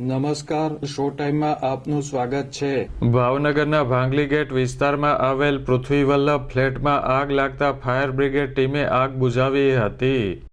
નમસ્કાર, શો ટાઈમમાં આપનું સ્વાગત છે. ભાવનગરના ભાંગલી ગેટ વિસ્તારમાં આવેલ પૃથ્વી વલ્લભ ફ્લેટમાં આગ લાગતા ફાયર બ્રિગેડ ટીમે આગ બુઝાવી હતી.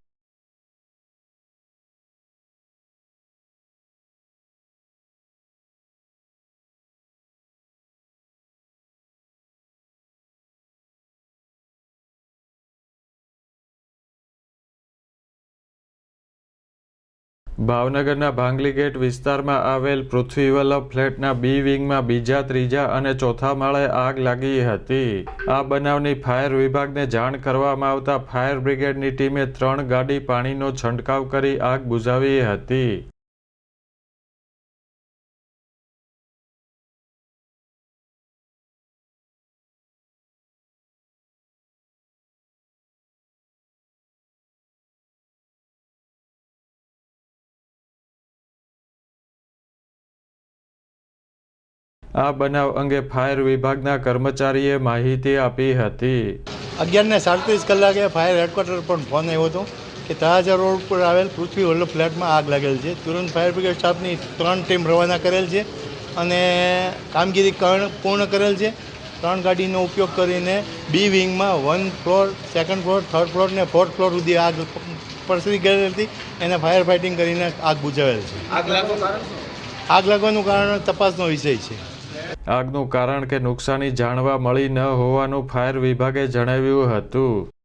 ભાવનગરના ભાંગલી ગેટ વિસ્તારમાં આવેલ પૃથ્વી વલ્લભ ફ્લેટના બી વિંગમાં બીજા, ત્રીજા અને ચોથા માળે આગ લાગી હતી. આ બનાવની ફાયર વિભાગને જાણ કરવામાં આવતા ફાયર બ્રિગેડની ટીમે ત્રણ ગાડી પાણીનો છંટકાવ કરી આગ બુઝાવી હતી. આ બનાવ અંગે ફાયર વિભાગના કર્મચારીએ માહિતી આપી હતી. અગિયારને સાડત્રીસ કલાકે ફાયર હેડક્વાર્ટર પણ ફોન આવ્યો હતો કે તળાજા રોડ પર આવેલ પૃથ્વી વલ્લભ ફ્લેટમાં આગ લાગેલ છે. તુરંત ફાયર બ્રિગેડ સ્ટાફની ત્રણ ટીમ રવાના કરેલ છે અને કામગીરી પૂર્ણ કરેલ છે. ત્રણ ગાડીનો ઉપયોગ કરીને B વિંગમાં one floor second floor third floor ને ફોર્થ ફ્લોર સુધી આગ પ્રસરી ગયેલ હતી. એને ફાયર ફાઇટિંગ કરીને આગ બુઝાવેલ છે. આગ લાગવાનું કારણ તપાસનો વિષય છે. આગનું કારણ કે નુકસાની જાણવા મળી ન હોવાનું ફાયર વિભાગે જણાવ્યું હતું.